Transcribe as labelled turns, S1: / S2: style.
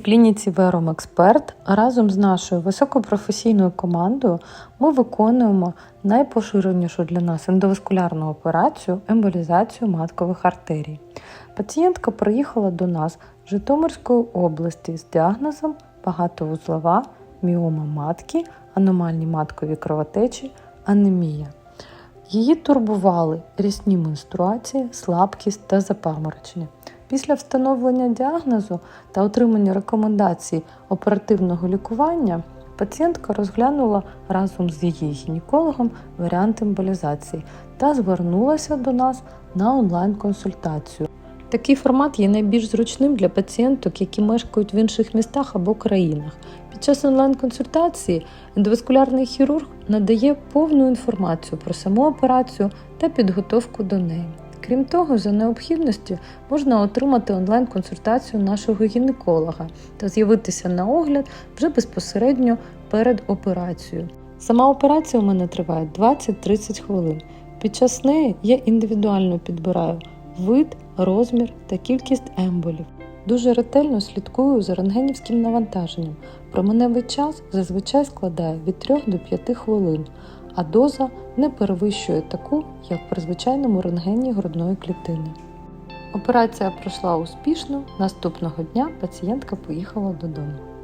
S1: В клініці Вером Експерт разом з нашою високопрофесійною командою ми виконуємо найпоширенішу для нас ендоваскулярну операцію емболізацію маткових артерій. Пацієнтка приїхала до нас з Житомирської області з діагнозом багатовузлова міома матки, аномальні маткові кровотечі, анемія. Її турбували рісні менструації, слабкість та запаморочення. Після встановлення діагнозу та отримання рекомендацій оперативного лікування пацієнтка розглянула разом з її гінекологом варіант емболізації та звернулася до нас на онлайн-консультацію. Такий формат є найбільш зручним для пацієнток, які мешкають в інших містах або країнах. Під час онлайн-консультації ендоваскулярний хірург надає повну інформацію про саму операцію та підготовку до неї. Крім того, за необхідності можна отримати онлайн-консультацію нашого гінеколога та з'явитися на огляд вже безпосередньо перед операцією. Сама операція у мене триває 20-30 хвилин. Під час неї я індивідуально підбираю вид, розмір та кількість емболів. Дуже ретельно слідкую за рентгенівським навантаженням. Променевий час зазвичай складає від 3 до 5 хвилин, а доза не перевищує таку, як при звичайному рентгені грудної клітини. Операція пройшла успішно. Наступного дня пацієнтка поїхала додому.